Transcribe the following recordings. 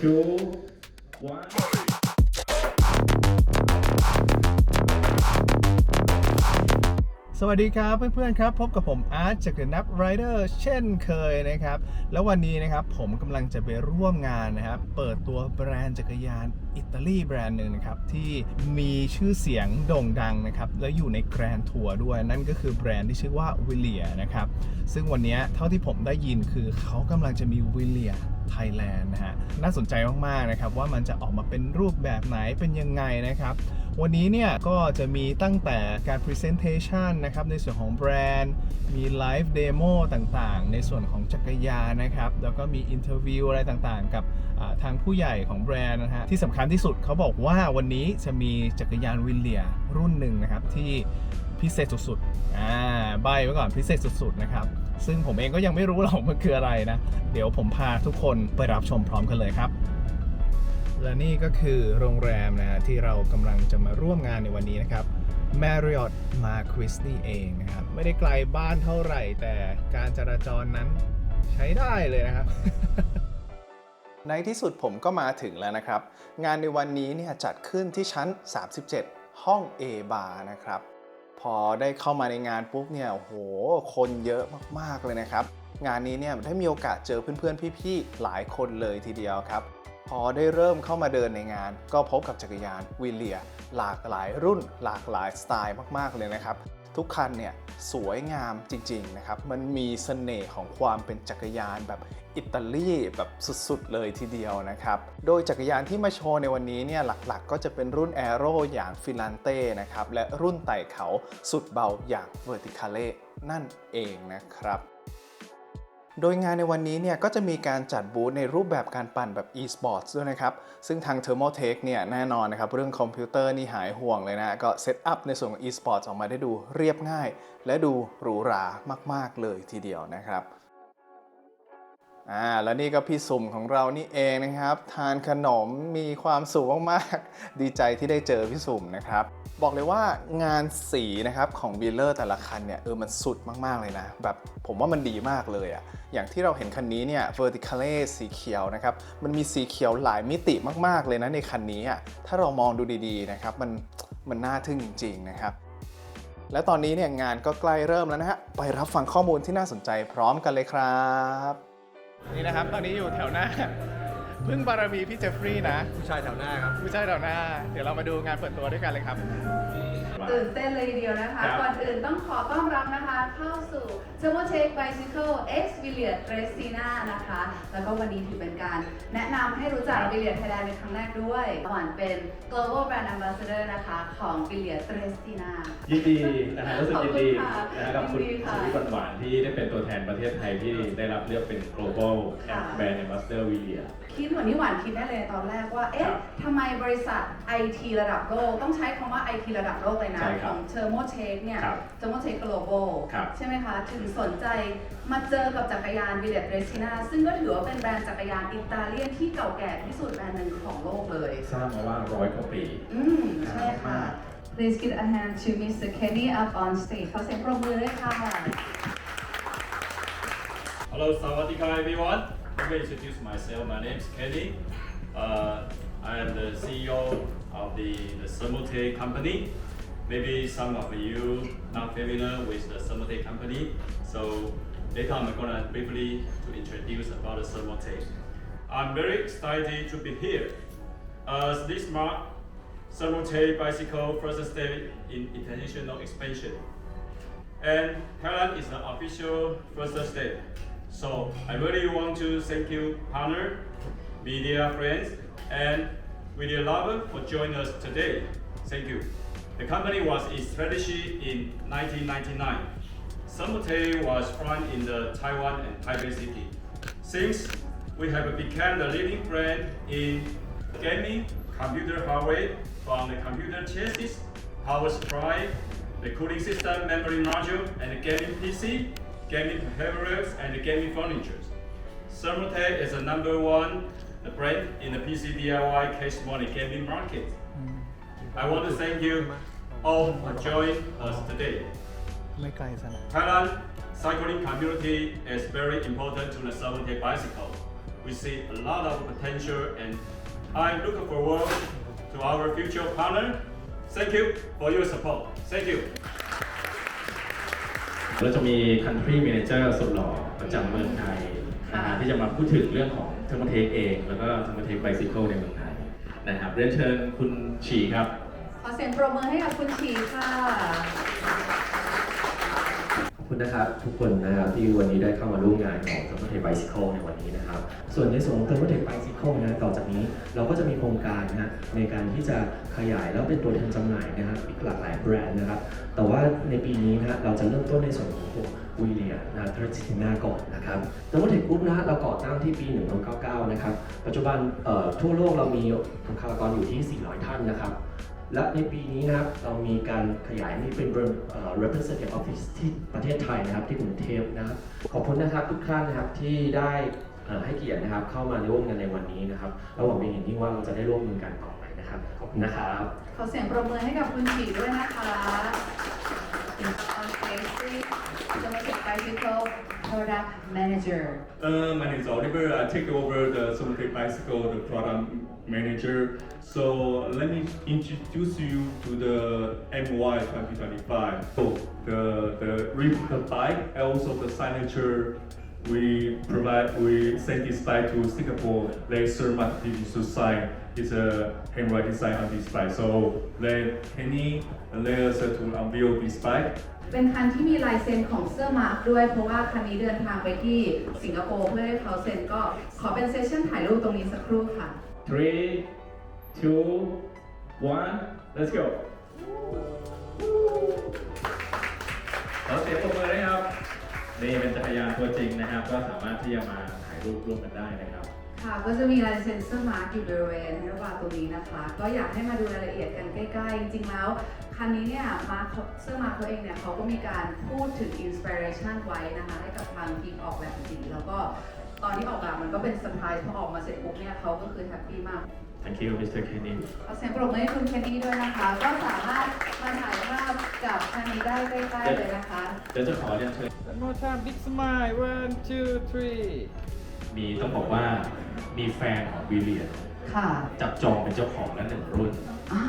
two, one. สวัสดีครับเพื่อนๆครับ พบกับผมอาร์ตจาก The Nap Rider เช่นเคยนะครับ แล้ววันนี้นะครับผมกำลังจะไปร่วมงานนะครับ เปิดตัวแบรนด์จักรยาน อิตาลีแบรนด์หนึ่งนะครับ ที่มีชื่อเสียงโด่งดังนะครับ และอยู่ในแกรนทัวร์ด้วย นั่นก็คือแบรนด์ที่ชื่อว่าวิเลียนะครับ ซึ่งวันนี้เท่าที่ผมได้ยินคือเขากำลังจะมีวิเลียไทยแลนด์นะฮะ น่าสนใจมาก ๆ นะครับ ว่ามันจะออกมาเป็นรูปแบบไหนเป็นยังไงนะครับ วันนี้เนี่ย ก็จะมีตั้งแต่การ Presentation นะครับ ในส่วนของแบรนด์ มีไลฟ์เดโมต่างๆ ในส่วนของจักรยานนะครับ แล้วก็มีอินเทอร์วิวอะไรต่างๆ กับทางผู้ใหญ่ของแบรนด์นะฮะ ที่สำคัญที่สุดเขาบอกว่าวันนี้จะมีจักรยานวิลเลียรุ่นหนึ่งนะครับที่พิเศษสุดๆอ่าใบไว้ก่อนพิเศษสุดๆนะครับ ซึ่งผมเองก็ยังไม่รู้หรอกมันคืออะไรนะ เดี๋ยวผมพาทุกคนไปรับชมพร้อมกันเลยครับและนี่ก็คือโรงแรมนะฮะที่เรากำลังจะมาร่วมงานในวันนี้นะครับ Marriott Marquis นี่เองนะครับ ไม่ได้ไกลบ้านเท่าไหร่ แต่การจราจรนั้นใช้ได้เลยนะครับ ในที่สุดผมก็มาถึงแล้วนะครับ งานในวันนี้เนี่ยจัดขึ้นที่ชั้น 37 ห้อง A bar นะครับ พอได้เข้ามาในงานปุ๊บเนี่ยโอ้โหคนเยอะมากๆเลยนะครับ งานนี้เนี่ยได้มีโอกาสเจอเพื่อนๆพี่ๆหลายคนเลยทีเดียวครับ พอได้เริ่มเข้ามาเดินในงาน ก็พบกับจักรยานวิลเลีย หลากหลายรุ่น หลากหลายสไตล์มากๆเลยนะครับ ทุกคันเนี่ยสวยงามจริงๆนะครับ มันมีเสน่ห์ของความเป็นจักรยานแบบอิตาลีแบบสุดๆเลยทีเดียวนะครับ โดยจักรยานที่มาโชว์ในวันนี้เนี่ยหลักๆ ก็จะเป็นรุ่นแอโร่อย่างฟิลันเต้นะครับ และรุ่นไต่เขาสุดเบาอย่างเวอร์ติคาเลนั่นเองนะครับ โดยงานในวันนี้เนี่ยก็จะมีการจัดบูธในรูปแบบการปั่นแบบ e-sports ด้วยนะครับ ซึ่งทาง Thermal Take เนี่ยแน่นอนนะครับเรื่องคอมพิวเตอร์นี่หายห่วงเลยนะ ก็เซตอัพในส่วนของ e-sports ออกมาได้ดูเรียบง่าย และดูหรูหรามาก ๆ เลยทีเดียวนะครับ อ่าแล้วนี่ก็พี่สุ่มของเรานี่เองนะครับ ทานขนมมีความสุขมากๆ ดีใจที่ได้เจอพี่สุ่มนะครับ บอกเลยว่างานสีนะครับของบีเลอร์แต่ละคันเนี่ยเออมันสุดมาก ๆ เลยนะ แบบผมว่ามันดีมากเลยอะอย่างที่เราเห็นคันนี้เนี่ย verticale สีเขียวนะครับ มันมีสีเขียวหลายมิติมากๆเลยนะในคันนี้อะถ้าเรามองดูดีๆนะครับมันมันน่าทึ่งจริง ๆ นะครับและตอนนี้เนี่ยงานก็ใกล้เริ่มแล้วนะฮะ ไปรับฟังข้อมูลที่น่าสนใจพร้อมกันเลยครับ นี่นะครับ ตอนนี้อยู่แถวหน้า พึ่งบารมีพี่เจฟฟรีย์นะ ผู้ชายแถวหน้าครับไม่ใช่แถวหน้า เดี๋ยวเรามาดูงานเปิดตัวด้วยกันเลยครับ ตื่นเต้นเลยทีเดียวนะคะ ครับ ก่อนอื่นต้องขอต้อนรับนะคะ เข้าสู่ t e r m o t e c h Bicycle X v i l l i a r d r e s i n a นะคะ แล้วก็วันนี้ถือเป็นการแนะนำให้รู้จัก v i l l i a r d Thailand เป็นครั้งแรกด้วยหวานเป็น Global Brand Ambassador นะคะ ของ v i l l i a r d r e s i n a ยินดีนะฮะรู้สึกยินดีขอบคุณค่ะนะฮะกับคุณยินดีค่ะ สุริพรหวานที่ได้เป็นตัวแทนประเทศไทยที่ได้รับเลือกเป็น global ค่ะ brand ambassador วิเลีย คิดเหมือนที่หวานคิดได้เลยตอนแรกว่า เอ๊ะครับทำไมบริษัท IT ระดับโลก ต้องใช้คำว่า IT ระดับโลกเลยนะ ใช่คขรับอง Thermotech เนี่ย ครับ Thermotech Global ครับใช่ไหมคะถึงสนใจมาเจอกับจักรยาน v i l l e t r e s i n a ซึ่งก็ถือว่าเป็นแบรนด์จักรยานอิตาเลียนที่เก่าแก่ที่สุดแบรนด์หนึ่งของโลกเลยทราบมาว่าร้อยกว่าปี อืมใช่ค่ะ Please give a hand to Mr. Kenny up on stage ขอเสียงปรบมือด้วยค่ะ Hello, Sawadika everyone. Let me introduce myself. My name is Kenny. Uh, I am the CEO of the, the Thermotech company. Maybe some of you not familiar with the Thermotech company. So later I'm gonna briefly to introduce about the Thermotech. I'm very excited to be here. As this mark Thermotech bicycle first step in international expansion. And Thailand is the official first step. So I really want to thank you, partner, media friends, and media lover for joining us today. Thank you. The company was established in 1999. Samute was found in the Taiwan and Taipei city. Since we have become the leading brand in gaming, computer hardware, from the computer chassis, power supply, the cooling system, memory module, and the gaming PC, gaming peripherals, and the gaming furniture. Thermotech is the number one brand in the PC DIY cash money gaming market. Mm. I want to thank you all for joining us today. ไม่ไกลซะนะ Thailand cycling community is very important to the Thermotech bicycle. we see a lot of potential and I'm looking forward to our future partner. Thank you for your support. Thank you. เราจะมี country manager สุดหล่อประจำเมืองไทยนะฮะที่จะมาพูดถึงเรื่องของเทอร์โมเทคเอง แล้วก็เทอร์โมเทคไบซิเคิลในเมืองไทยนะครับเรียนเชิญคุณฉีครับ ข อเสียงปรบมือให้กับคุณฉีค่ะ ขอบคุณนะครับทุกคนนะครับที่วันนี้ได้เข้ามาร่วมงานของ t h e r m o t e c h Bicycle ในวันนี้นะครับ ส่วนในส่วนของ t h e r m o t e c h Bicycle นะต่อจากนี้เราก็จะมีโครงการนะฮะในการที่จะขยายแล้วเป็นตัวแทนจำหน่ายนะครับอีกหลากหลายแบรนด์นะครับแต่ว่าในปีนี้นะฮะเราจะเริ่มต้นในส่วนของพวกวิเลียนะทร์จินาก่อนนะครับ t h e r m o t e c h Group นะฮะเราก่อตั้งที่ปี 1999 นะครับปัจจุบันเอ่อทั่วโลกเรามีบุคลากรอยู่ที่ 400 ท่านนะครับ และในปีนี้นะครับเรามีการขยายนี่เป็น representative office ที่ประเทศไทยนะครับที่กรุงเทพนะครับขอบคุณนะครับทุกท่านนะครับที่ได้ให้เกียรตินะครับเข้ามาร่วมกันในวันนี้นะครับเราหวังเป็นอย่างยิ่งว่าเราจะได้ร่วมมือกันต่อไปนะครับขอบคุณนะครับขอเสียงปรบมือให้กับคุณฉีด้วยนะคะโอเคซีจะมาเก็บ Bicycle Product Manager Uh, my name is Oliver. I take over the Somatic Bicycle, the product manager. So let me introduce you to the MY 2025. So the the replica bike and also the signature we provide. We send this bike to Singapore. Laser marketing to sign. It's a handwriting sign on this bike. So let Kenny let us to unveil this bike. เป็นคันที่มีลายเซ็นของเสื้อมาร์คด้วย เพราะว่าคันนี้เดินทางไปที่สิงคโปร์เพื่อให้เขาเซ็นก็ขอเป็นเซสชั่นถ่ายรูปตรงนี้สักครู่ค่ะ three two one let's go ขอเสียงปรบมือด้วยครับนี่เป็นจักรยานตัวจริงนะครับ ก็สามารถที่จะมาถ่ายรูปร่วมกันได้นะครับ ค่ะ ก็จะมีลายเซ็นเซอร์มาร์กอยู่บริเวณแฮนด์บาร์ตรงนี้นะคะ ก็อยากให้มาดูรายละเอียดกันใกล้ๆ จริงๆแล้ว คันนี้เนี่ยมาร์คเซอร์มาร์กเขาเองเนี่ยเขาก็มีการพูดถึงอินสปิเรชันไว้นะคะให้กับทางทีมออกแบบจริงๆแล้วก็ตอนที่ออกแบบมันก็เป็นเซอร์ไพรส์พอออกมาเสร็จปุ๊บเนี่ยเขาก็คือแฮปปี้มาก thank you Mr. Kenny ขอเสียงปรบมือให้คุณเคนนี่ด้วยนะคะ ก็สามารถมาถ่ายภาพกับคันนี้ได้ใกล้ๆเลยนะคะ เดี๋ยวจะขอเรียนเชิญ One more time big smile one two three มีต้องบอกว่ามีแฟนของวิลเลียน ค่ะ จับจองเป็นเจ้าของแล้วหนึ่งรุ่น อ่า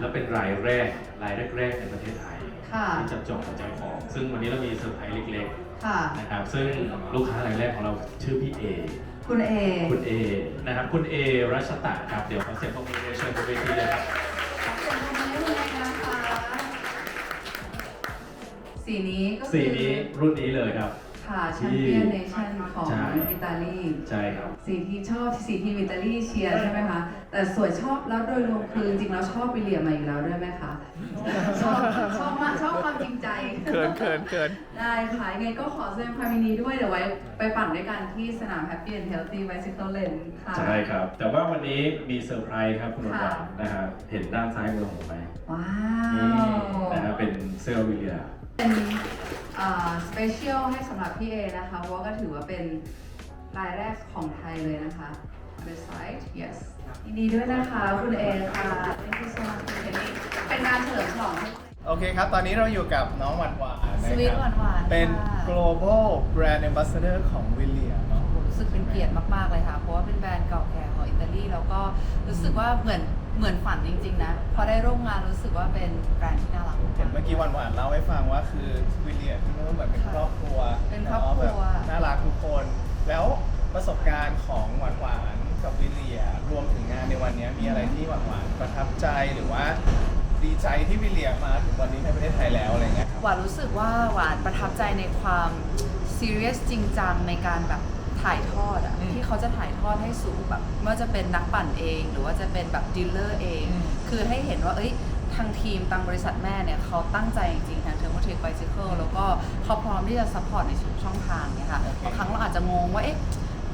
แล้วเป็นรายแรกรายแรกๆในประเทศไทยค่ะ ที่จับจองเป็นเจ้าของ ซึ่งวันนี้เรามีเซอร์ไพรส์เล็กค่ะ ๆนะครับซึ่งลูกค้ารายแรกของเราชื่อพี่เอคุณเอ คุณเอนะครับคุณเอรัชตะครับเดี๋ยวขอเสียงปรบมือเชิญบนเวทีเลยครับขอเสียงปรบมือให้คุณเอนะคะสีนี้ก็คืสีนี้รุ่นนี้เลยครับ ค่ะแชมเปี้ยนเนชั่นของใช่อิตาลีใช่ครับสีที่ชอบสีทีมอิตาลีเชียร์ใช่ไหมคะ แต่ส่วนชอบแล้วโดยรวมคือจริงๆแล้วชอบวิลเลียมมาอยู่แล้วด้วยไหมคะ ชอบชอบมากชอบความจริงใจเขินเขินเขินได้ค่ะยังไงก็ขอแสดงความยินดีด้วยเดี๋ยวไว้ไปปั่นด้วยกันที่สนาม Happy and Healthy Bicycle Lane ค่ะ ใช่ครับ แต่ว่าวันนี้มีเซอร์ไพรส์ครับคุณหวาค่ะนนะครับเห็นด้านซ้ายมือของผมไหมว้านี่วนะครับเป็นเสื้อวิลเลียเป็น สเปเชียลให้สำหรับพี่เอนะคะเพราะว่าก็ถือว่าเป็นรายแรกของไทยเลยนะคะ on the side yes ยินดีด้วยนะคะคุณเอค่ะ thank you so much คุณเคนนี่เป็นการเฉลิมฉลอง โอเคครับ ตอนนี้เราอยู่กับน้องหวานหวานนะสควีทรับหวานๆเป็น ค่ะ global brand ambassador ของวิลเลียเนาะ รู้สึกเป็นเกียรติมาก ๆ เลยค่ะ เพราะว่าเป็นแบรนด์เก่าแก่ของอิตาลี แล้วก็รู้สึกว่าเหมือน เหมือนฝันจริง ๆ นะ พอได้ร่วมงานรู้สึกว่าเป็นแบรนด์ที่น่ารักเห็นเมื่มาอกกี้หวานหวานๆเล่าให้ฟังว่าคือวิลเลียที่นู่นเหมือนเป็นครอบครัวเป็นครอบครัวเนาะแบบน่ารักทุกคน แล้วประสบการณ์ของหวานหวานๆกับวิลเลียรวมถึงงานในวันนี้มีอะไรที่หวานหวานๆประทับใจหรือว่าดีใจที่วิลเลียมาถึงวันนี้ในประเทศไทยแล้วอะไรเงี้ยครับหวานรู้สึกว่าหวานประทับใจในความซีเรียสจริงจังในการแบบ ถ่ายทอดอะอืมที่เขาจะถ่ายทอดให้สู่แบบไม่ว่าจะเป็นนักปั่นเอง หรือว่าจะเป็นแบบดีลเลอร์เอง อืม คือให้เห็นว่าเอ้ยทางทีมทางบริษัทแม่เนี่ยเขาตั้งใจจริงๆทางเทอร์โมเทคไบซิเคิลแล้วก็เขาพร้อมที่จะซัพพอร์ตในทุกช่องทางเนี่ยค่ะบางครั้งเราอาจจะงงว่าเอ๊ะ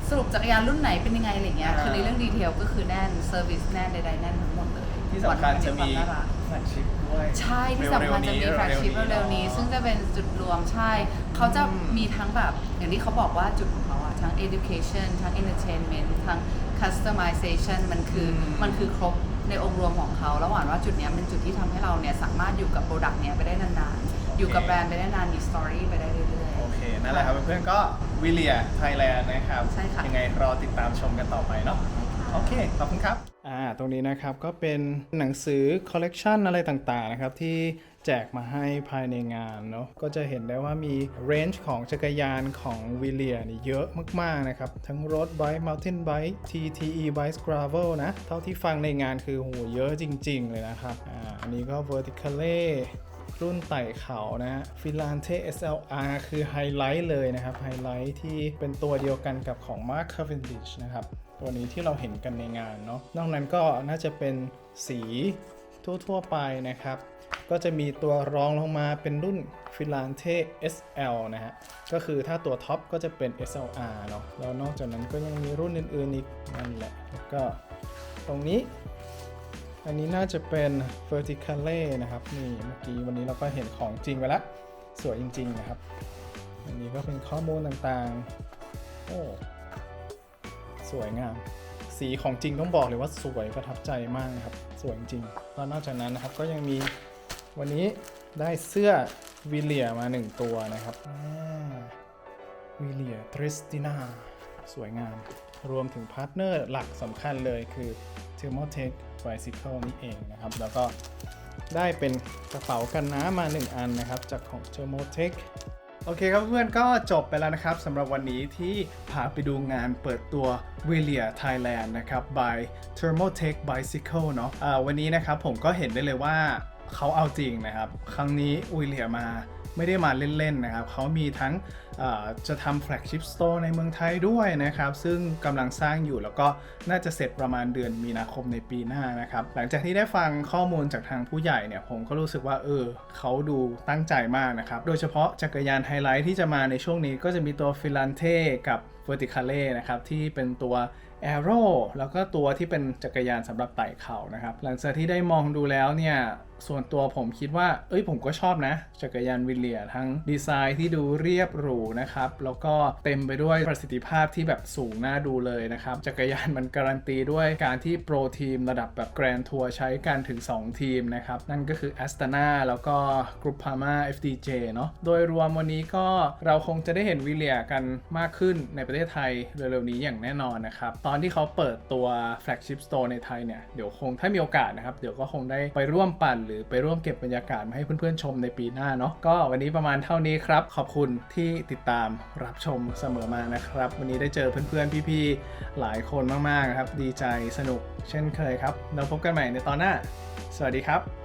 สรุปจักรยานรุ่นไหนเป็นยังไงอะไรเงี้ยคือในเรื่องดีเทลก็คือแน่นเซอร์วิสแน่นใดๆแน่นทั้งหมดเลยที่สำคัญจะมีหวานว่าเป็นความน่ารัก แฟลกชิพ ด้วย ใช่ที่สำคัญจะมีแฟลกชิพเร็วๆนี้ ซึ่งจะเป็นจุดรวมใช่ เขาจะอืมมีทั้งแบบอย่างที่เขาบอกว่าจุดของเขาอะทั้ง education ทั้ง entertainment ทั้ง customization มันคืออมมันคือครบในองค์รวมของเขาแล้วหวานว่าจุดเนี้ยเป็นจุดที่ทำให้เราเนี่ยสามารถอยู่กับโปรดักต์เนี้ยไปได้นานๆ อยู่กับแบรนด์ไปได้นาน มีสตอรี่ไปได้เรื่อยโอเค นั่นแหละครับเพื่อนๆก็วิเลียไทยแลนด์นะครับ ใช่ค่ะ ยังไงรอติดตามชมกันต่อไปเนาะ โอเค ขอบคุณครับ อ่า ตรงนี้นะครับก็เป็นหนังสือคอลเลกชันอะไรต่างๆนะครับที่แจกมาให้ภายในงานเนาะ ก็จะเห็นได้ว่ามีเรนจ์ของจักรยานของวิเลียนี่เยอะมากๆนะครับ ทั้งรถไบค์ mountain bike TTE bike gravel นะ เท่าที่ฟังในงานคือโหเยอะจริง ๆ เลยนะครับ อ่า อันนี้ก็ verticale รุ่นไต่เขานะฮะฟิลานเท SLR คือไฮไลท์เลยนะครับ ไฮไลท์ที่เป็นตัวเดียวกันกับของ Mark Cavendish นะครับ ตัวนี้ที่เราเห็นกันในงานเนาะนอกนั้นก็น่าจะเป็นสีทั่ว ๆ ไปนะครับ ก็จะมีตัวรองลงมาเป็นรุ่นฟิลานเท SL นะฮะ ก็คือถ้าตัวท็อปก็จะเป็น SLR เนาะแล้วนอกจากนั้นก็ยังมีรุ่นอื่นๆอีกนั่นแหละแล้วก็ตรงนี้ อันนี้น่าจะเป็น verticale นะครับ นี่เมื่อกี้วันนี้เราก็เห็นของจริงไปแล้วสวยจริง ๆ นะครับ อันนี้ก็เป็นข้อมูลต่างๆ โอ้ สวยงาม สีของจริงต้องบอกเลยว่าสวยประทับใจมากนะครับ สวยจริงๆแล้วนอกจากนั้นนะครับก็ยังมีวันนี้ได้เสื้อวิเลียมาหนึ่งตัวนะครับวิเลียทริสตินาสวยงาม รวมถึงพาร์ทเนอร์หลักสำคัญเลยคือ t h e r m o t e c h Bicycle นี่เองนะครับ แล้วก็ได้เป็นกระเป๋ากันน้ำมา 1 อันนะครับจากของ t h e r m o t e c h โอเคครับเพื่อนก็จบไปแล้วนะครับสำหรับวันนี้ที่พาไปดูงานเปิดตัว w i l l i a Thailand นะครับ by Thermotech Bicycle เนาะะวันนี้นะครับผมก็เห็นได้เลยว่าเขาเอาจริงนะครับ ครั้งนี้ w i l l i a มา ไม่ได้มาเล่นๆนะครับเขามีทั้งจะทำ flagship store ในเมืองไทยด้วยนะครับ ซึ่งกำลังสร้างอยู่แล้วก็น่าจะเสร็จประมาณเดือนมีนาคมในปีหน้านะครับ หลังจากที่ได้ฟังข้อมูลจากทางผู้ใหญ่เนี่ย ผมก็รู้สึกว่าเออเขาดูตั้งใจมากนะครับ โดยเฉพาะจักรยานไฮไลท์ที่จะมาในช่วงนี้ก็จะมีตัวฟิลันเทกับ Verticale นะครับ ที่เป็นตัว Aero แล้วก็ตัวที่เป็นจักรยานสำหรับไต่เขานะครับ หลังจากที่ได้มองดูแล้วเนี่ย ส่วนตัวผมคิดว่า เอ้ยผมก็ชอบนะ จักรยานวิลเลียทั้งดีไซน์ที่ดูเรียบหรูนะครับ แล้วก็เต็มไปด้วยประสิทธิภาพที่แบบสูงน่าดูเลยนะครับ จักรยานมันการันตีด้วยการที่โปรทีมระดับแบบแกรนทัวร์ใช้กันถึง 2 ทีมนะครับ นั่นก็คือ Astana แล้วก็กรุ๊ปพา m a FDJ เนาะโดยรวมวันนี้ก็เราคงจะได้เห็นวิลเลียกันมากขึ้นในประเทศไทยเร็วๆนี้อย่างแน่นอนนะครับ ตอนที่เขาเปิดตัว flagship store ในไทยเนี่ยเดี๋ยวคงถ้ามีโอกาสนะครับเดี๋ยวก็คงได้ไปร่วมปั่นหรือไปร่วมเก็บบรรยากาศมาให้เพื่อนๆชมในปีหน้าเนาะก็วันนี้ประมาณเท่านี้ครับ ขอบคุณที่ติดตามรับชมเสมอมานะครับ วันนี้ได้เจอเพื่อนๆพี่ๆหลายคนมากๆนะครับ ดีใจสนุกเช่นเคยครับเราพบกันใหม่ในตอนหน้า สวัสดีครับ